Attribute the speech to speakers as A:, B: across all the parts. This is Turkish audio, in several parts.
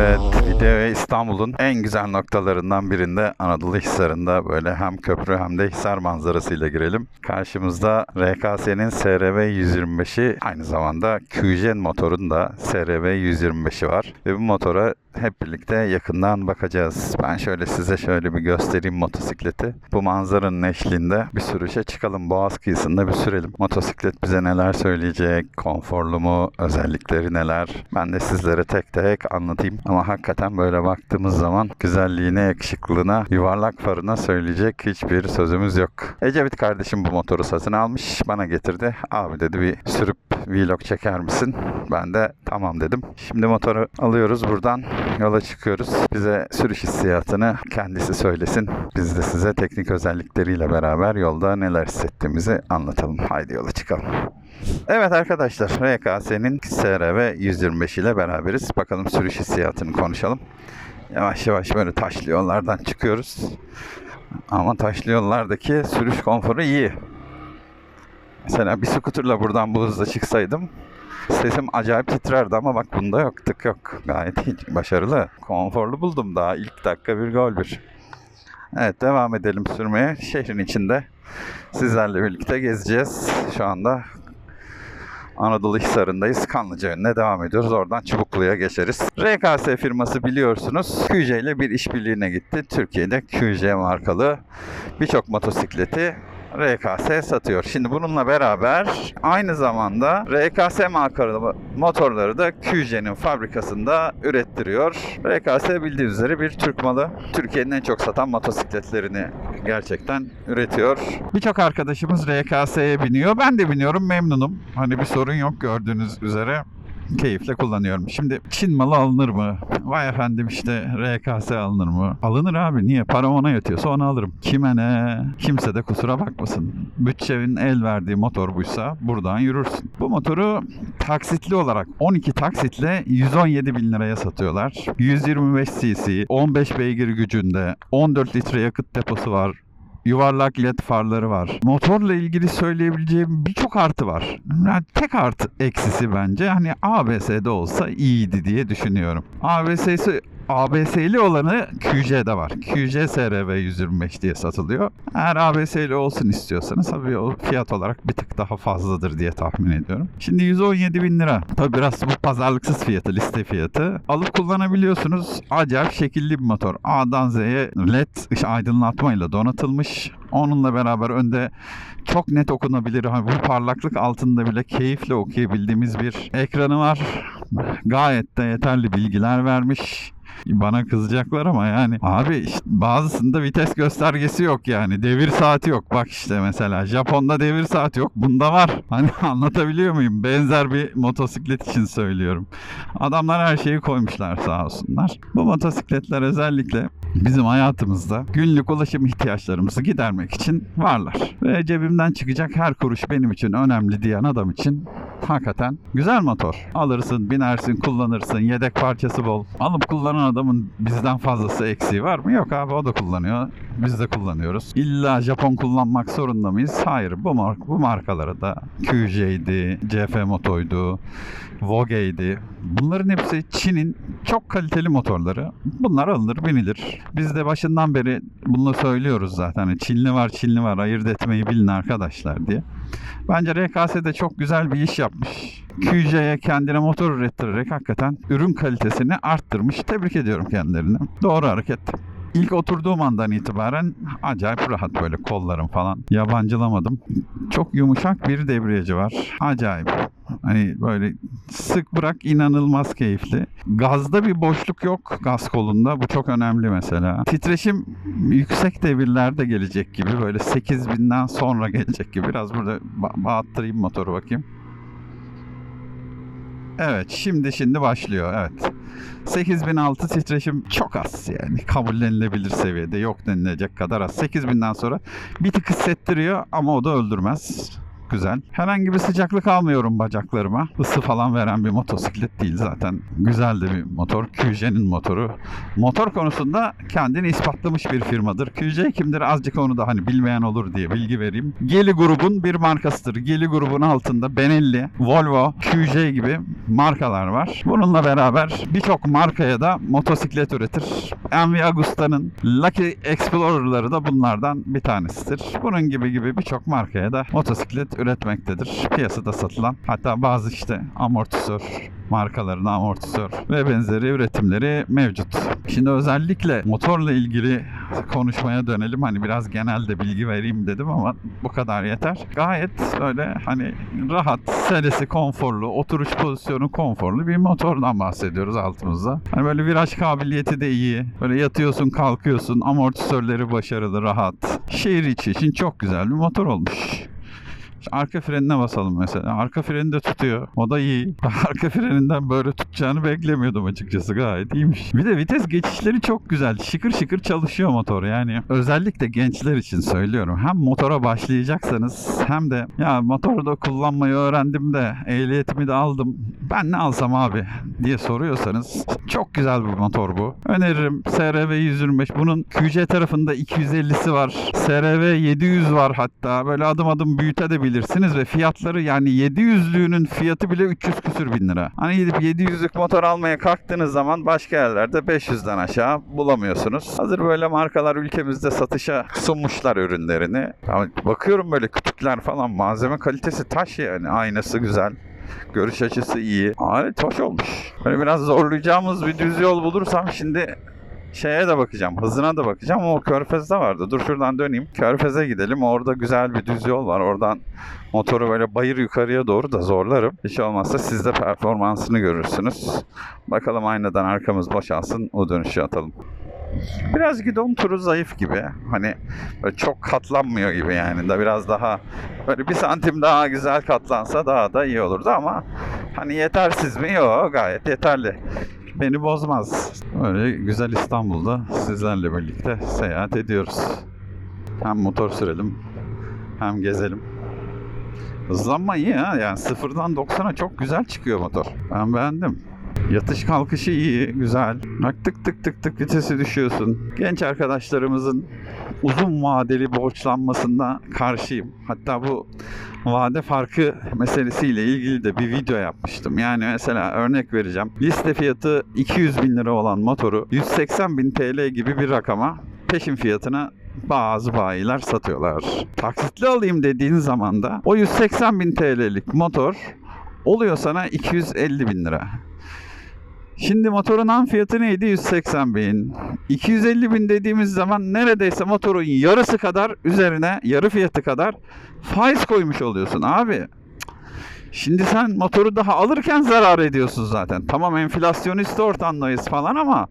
A: Evet, video İstanbul'un en güzel noktalarından birinde Anadolu Hisarı'nda böyle hem köprü hem de Hisar manzarasıyla girelim. Karşımızda RKS'nin SRV 125'i aynı zamanda QJ'n motorun da SRV 125'i var. Ve bu motora hep birlikte yakından bakacağız. Ben şöyle size şöyle bir göstereyim motosikleti. Bu manzaranın eşliğinde bir sürüşe çıkalım. Boğaz kıyısında bir sürelim. Motosiklet bize neler söyleyecek, konforlu mu, özellikleri neler? Ben de sizlere tek tek anlatayım. Ama hakikaten böyle baktığımız zaman güzelliğine, yakışıklılığına, yuvarlak farına söyleyecek hiçbir sözümüz yok. Ecevit kardeşim bu motoru satın almış. Bana getirdi. Abi dedi bir sürüp vlog çeker misin? Ben de tamam dedim. Şimdi motoru alıyoruz buradan. Yola çıkıyoruz. Bize sürüş hissiyatını kendisi söylesin. Biz de size teknik özellikleriyle beraber yolda neler hissettiğimizi anlatalım. Haydi yola çıkalım. Evet arkadaşlar RKS'nin SRV 125 ile beraberiz. Bakalım sürüş hissiyatını konuşalım. Yavaş yavaş böyle taşlı yollardan çıkıyoruz. Ama taşlı yollardaki sürüş konforu iyi. Mesela bir skuterla buradan bu hızla çıksaydım sesim acayip titrerdi ama bak bunda yok tık yok. Gayet iyi, başarılı. Konforlu buldum daha ilk dakika bir gol bir. Evet devam edelim sürmeye. Şehrin içinde sizlerle birlikte gezeceğiz. Şu anda Anadolu Hisarı'ndayız. Kanlıca yönüne devam ediyoruz. Oradan Çubuklu'ya geçeriz. RKS firması biliyorsunuz QJ ile bir işbirliğine gitti. Türkiye'de QJ markalı birçok motosikleti RKS satıyor. Şimdi bununla beraber aynı zamanda RKS markalı motorları da QJ'nin fabrikasında ürettiriyor. RKS bildiğiniz üzere bir Türk malı. Türkiye'nin en çok satan motosikletlerini gerçekten üretiyor. Birçok arkadaşımız RKS'ye biniyor. Ben de biniyorum memnunum. Hani bir sorun yok gördüğünüz üzere keyifle kullanıyorum. Şimdi Çin malı alınır mı? Vay efendim işte RKS alınır mı? Alınır abi niye? Param ona yetiyorsa onu alırım. Kime ne? Kimse de kusura bakmasın. Bütçenin el verdiği motor buysa buradan yürürsün. Bu motoru taksitli olarak 12 taksitle 117 bin liraya satıyorlar. 125 cc, 15 beygir gücünde, 14 litre yakıt deposu var yuvarlak led farları var. Motorla ilgili söyleyebileceğim birçok artı var. Yani tek artı eksisi bence hani ABS'de olsa iyiydi diye düşünüyorum. ABS'si ABS'li olanı QJ'de var. QJ SRV 125 diye satılıyor. Eğer ABS'li olsun istiyorsanız tabii o fiyat olarak bir tık daha fazladır diye tahmin ediyorum. Şimdi 117 bin lira. Tabii biraz bu pazarlıksız fiyatı, liste fiyatı. Alıp kullanabiliyorsunuz. Acayip şekilli bir motor. A'dan Z'ye led aydınlatmayla donatılmış. Onunla beraber önde çok net okunabilir. Hani bu parlaklık altında bile keyifle okuyabildiğimiz bir ekranı var. Gayet de yeterli bilgiler vermiş. Bana kızacaklar ama yani abi işte bazısında vites göstergesi yok yani devir saati yok. Bak işte mesela Japon'da devir saati yok bunda var. Hani anlatabiliyor muyum? Benzer bir motosiklet için söylüyorum. Adamlar her şeyi koymuşlar sağ olsunlar. Bu motosikletler özellikle bizim hayatımızda günlük ulaşım ihtiyaçlarımızı gidermek için varlar. Ve cebimden çıkacak her kuruş benim için önemli diyen adam için hakikaten güzel motor. Alırsın binersin kullanırsın yedek parçası bol. Alıp kullanan adamın bizden fazlası eksiği var mı? Yok abi o da kullanıyor. Biz de kullanıyoruz. İlla Japon kullanmak zorunda mıyız? Hayır. Bu, mark bu markalara da QJ'di, CF Moto'ydu, Vogue'ydi. Bunların hepsi Çin'in çok kaliteli motorları. Bunlar alınır, binilir. Biz de başından beri bunu söylüyoruz zaten. Hani Çinli var, Çinli var. Ayırt etmeyi bilin arkadaşlar diye. Bence RKS de çok güzel bir iş yapmış. QJ'ye kendine motor ürettirerek hakikaten ürün kalitesini arttırmış. Tebrik ediyorum kendilerini. Doğru hareket. İlk oturduğum andan itibaren acayip rahat böyle kollarım falan yabancılamadım. Çok yumuşak bir debriyajı var. Acayip. Hani böyle sık bırak inanılmaz keyifli. Gazda bir boşluk yok gaz kolunda. Bu çok önemli mesela. Titreşim yüksek devirlerde gelecek gibi. Böyle 8000'den sonra gelecek gibi. Biraz burada ba- bağıttırayım motoru bakayım. Evet şimdi şimdi başlıyor evet. 8006 titreşim çok az yani kabullenilebilir seviyede yok denilecek kadar az. 8000'den sonra bir tık hissettiriyor ama o da öldürmez. Güzel. Herhangi bir sıcaklık almıyorum bacaklarıma. Isı falan veren bir motosiklet değil zaten. Güzel de bir motor. QJ'nin motoru. Motor konusunda kendini ispatlamış bir firmadır. QJ kimdir? Azıcık onu da hani bilmeyen olur diye bilgi vereyim. Geli grubun bir markasıdır. Geli grubun altında Benelli, Volvo, QJ gibi markalar var. Bununla beraber birçok markaya da motosiklet üretir. MV Agusta'nın Lucky Explorer'ları da bunlardan bir tanesidir. Bunun gibi gibi birçok markaya da motosiklet üretmektedir. Piyasada satılan hatta bazı işte amortisör markalarına amortisör ve benzeri üretimleri mevcut. Şimdi özellikle motorla ilgili konuşmaya dönelim. Hani biraz genel de bilgi vereyim dedim ama bu kadar yeter. Gayet böyle hani rahat, serisi konforlu, oturuş pozisyonu konforlu bir motordan bahsediyoruz altımızda. Hani böyle viraj kabiliyeti de iyi. Böyle yatıyorsun, kalkıyorsun, amortisörleri başarılı, rahat. Şehir içi için çok güzel bir motor olmuş. İşte Arka frenine basalım mesela. Arka freni de tutuyor. O da iyi. Arka freninden böyle tutacağını beklemiyordum açıkçası. Gayet iyiymiş. Bir de vites geçişleri çok güzel. Şıkır şıkır çalışıyor motor. Yani özellikle gençler için söylüyorum. Hem motora başlayacaksanız hem de ya motoru da kullanmayı öğrendim de ehliyetimi de aldım. Ben ne alsam abi diye soruyorsanız çok güzel bir motor bu. Öneririm SRV 125. Bunun QC tarafında 250'si var. SRV 700 var hatta. Böyle adım adım büyütebilirsiniz ve fiyatları yani 700'lüğünün fiyatı bile 300 küsür bin lira. Hani gidip 700'lük motor almaya kalktığınız zaman başka yerlerde 500'den aşağı bulamıyorsunuz. Hazır böyle markalar ülkemizde satışa sunmuşlar ürünlerini. Ama bakıyorum böyle kütükler falan malzeme kalitesi taş yani aynası güzel. Görüş açısı iyi. Alet hoş olmuş. Böyle biraz zorlayacağımız bir düz yol bulursam şimdi şeye de bakacağım. Hızına da bakacağım. O Körfez'de vardı. Dur şuradan döneyim. Körfez'e gidelim. Orada güzel bir düz yol var. Oradan motoru böyle bayır yukarıya doğru da zorlarım. Hiç olmazsa siz de performansını görürsünüz. Bakalım aynadan arkamız boşalsın. O dönüşü atalım. Biraz gidon turu zayıf gibi. Hani çok katlanmıyor gibi yani. Da biraz daha böyle bir santim daha güzel katlansa daha da iyi olurdu ama hani yetersiz mi? Yok gayet yeterli. Beni bozmaz. Öyle güzel İstanbul'da sizlerle birlikte seyahat ediyoruz. Hem motor sürelim hem gezelim. Hızlanma iyi ha. Yani sıfırdan 90'a çok güzel çıkıyor motor. Ben beğendim. Yatış kalkışı iyi, güzel. Bak tık tık tık tık vitesi düşüyorsun. Genç arkadaşlarımızın uzun vadeli borçlanmasına karşıyım. Hatta bu vade farkı meselesiyle ilgili de bir video yapmıştım. Yani mesela örnek vereceğim. Liste fiyatı 200 bin lira olan motoru 180 bin TL gibi bir rakama peşin fiyatına bazı bayiler satıyorlar. Taksitli alayım dediğin zaman da o 180 bin TL'lik motor oluyor sana 250 bin lira. Şimdi motorun ham fiyatı neydi? 180 bin. 250 bin dediğimiz zaman neredeyse motorun yarısı kadar üzerine yarı fiyatı kadar faiz koymuş oluyorsun abi. Şimdi sen motoru daha alırken zarar ediyorsun zaten. Tamam enflasyonist ortamdayız falan ama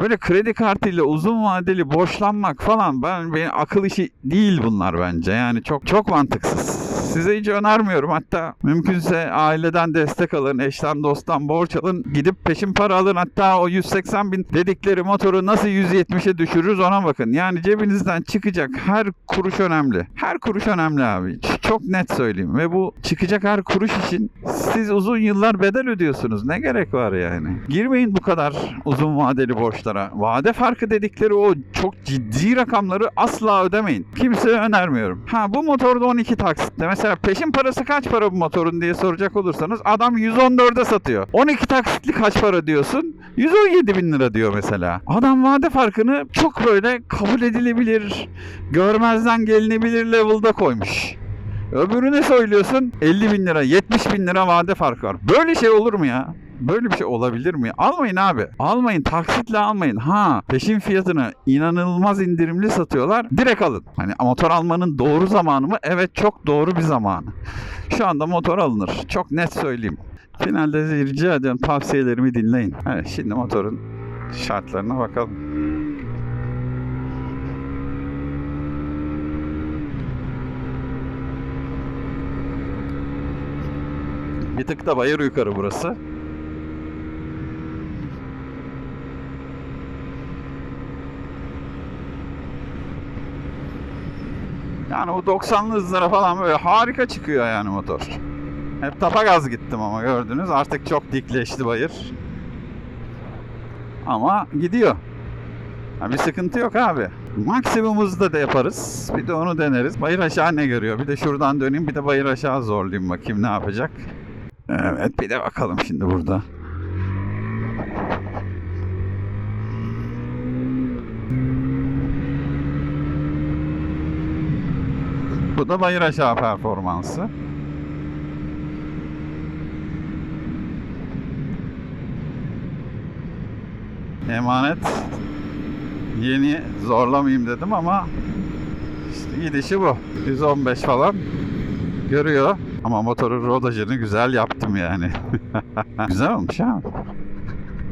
A: böyle kredi kartıyla uzun vadeli borçlanmak falan ben benim akıl işi değil bunlar bence. Yani çok çok mantıksız. Size hiç önermiyorum. Hatta mümkünse aileden destek alın, eşten dosttan borç alın. Gidip peşin para alın. Hatta o 180 bin dedikleri motoru nasıl 170'e düşürürüz ona bakın. Yani cebinizden çıkacak her kuruş önemli. Her kuruş önemli abi. Çok net söyleyeyim. Ve bu çıkacak her kuruş için siz uzun yıllar bedel ödüyorsunuz. Ne gerek var yani? Girmeyin bu kadar uzun vadeli borçlara. Vade farkı dedikleri o çok ciddi rakamları asla ödemeyin. Kimseye önermiyorum. Ha bu motorda 12 taksitle. Mesela peşin parası kaç para bu motorun diye soracak olursanız adam 114'e satıyor. 12 taksitli kaç para diyorsun? 117 bin lira diyor mesela. Adam vade farkını çok böyle kabul edilebilir, görmezden gelinebilir level'da koymuş. Öbürüne söylüyorsun 50 bin lira, 70 bin lira vade farkı var. Böyle şey olur mu ya? Böyle bir şey olabilir mi? Almayın abi. Almayın. Taksitle almayın. Ha peşin fiyatını inanılmaz indirimli satıyorlar. Direkt alın. Hani motor almanın doğru zamanı mı? Evet çok doğru bir zamanı. Şu anda motor alınır. Çok net söyleyeyim. Finalde rica ediyorum tavsiyelerimi dinleyin. Evet şimdi motorun şartlarına bakalım. Bir tık da bayır yukarı burası. Yani bu 90'lı hızlara falan böyle harika çıkıyor yani motor. Hep tapa gaz gittim ama gördünüz artık çok dikleşti bayır. Ama gidiyor. Ha, bir sıkıntı yok abi. Maksimum hızda da yaparız. Bir de onu deneriz. Bayır aşağı ne görüyor? Bir de şuradan döneyim bir de bayır aşağı zorlayayım bakayım ne yapacak. Evet bir de bakalım şimdi burada. Bu da bayır aşağı performansı. Emanet yeni zorlamayayım dedim ama işte gidişi bu. 115 falan görüyor. Ama motorun rodajını güzel yaptım yani. güzel olmuş ha.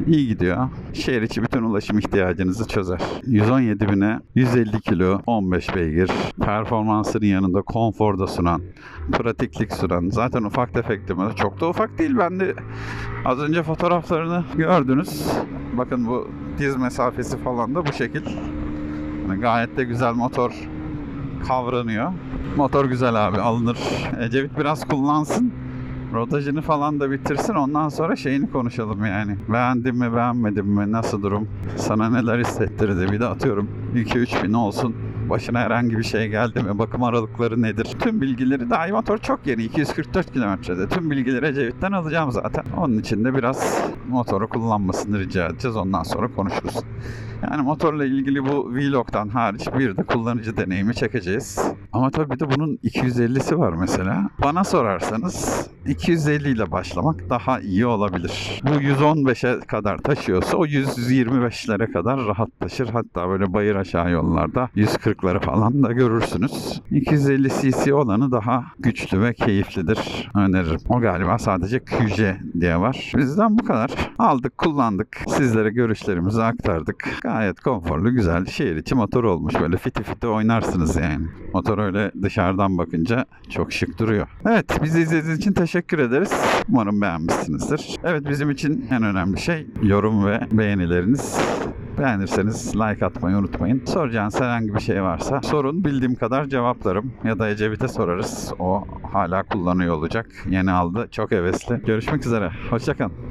A: İyi gidiyor. Şehir içi bütün ulaşım ihtiyacınızı çözer. 117 bine 150 kilo 15 beygir performansının yanında konfor da sunan pratiklik sunan zaten ufak tefekli mi? Çok da ufak değil. Ben de az önce fotoğraflarını gördünüz. Bakın bu diz mesafesi falan da bu şekil. Yani gayet de güzel motor kavranıyor. Motor güzel abi alınır. Ecevit biraz kullansın. Rodajını falan da bitirsin ondan sonra şeyini konuşalım yani. Beğendin mi beğenmedin mi nasıl durum? Sana neler hissettirdi bir de atıyorum 2-3 bin olsun. Başına herhangi bir şey geldi mi? Bakım aralıkları nedir? Tüm bilgileri daha motor çok yeni 244 kilometrede. Tüm bilgileri Ecevit'ten alacağım zaten. Onun için de biraz motoru kullanmasını rica edeceğiz. Ondan sonra konuşuruz. Yani motorla ilgili bu vlog'tan hariç bir de kullanıcı deneyimi çekeceğiz. Ama tabii bir de bunun 250'si var mesela. Bana sorarsanız 250 ile başlamak daha iyi olabilir. Bu 115'e kadar taşıyorsa o 125'lere kadar rahat taşır. Hatta böyle bayır aşağı yollarda 140'ları falan da görürsünüz. 250 cc olanı daha güçlü ve keyiflidir. Öneririm. O galiba sadece QC diye var. Bizden bu kadar. Aldık, kullandık. Sizlere görüşlerimizi aktardık. Gayet konforlu, güzel, şehir içi motor olmuş. Böyle fiti fiti oynarsınız yani. Motor öyle dışarıdan bakınca çok şık duruyor. Evet, bizi izlediğiniz için teşekkür ederiz. Umarım beğenmişsinizdir. Evet, bizim için en önemli şey yorum ve beğenileriniz. Beğenirseniz like atmayı unutmayın. Soracağınız herhangi bir şey varsa sorun. Bildiğim kadar cevaplarım. Ya da Ecevit'e sorarız. O hala kullanıyor olacak. Yeni aldı. Çok hevesli. Görüşmek üzere. Hoşçakalın.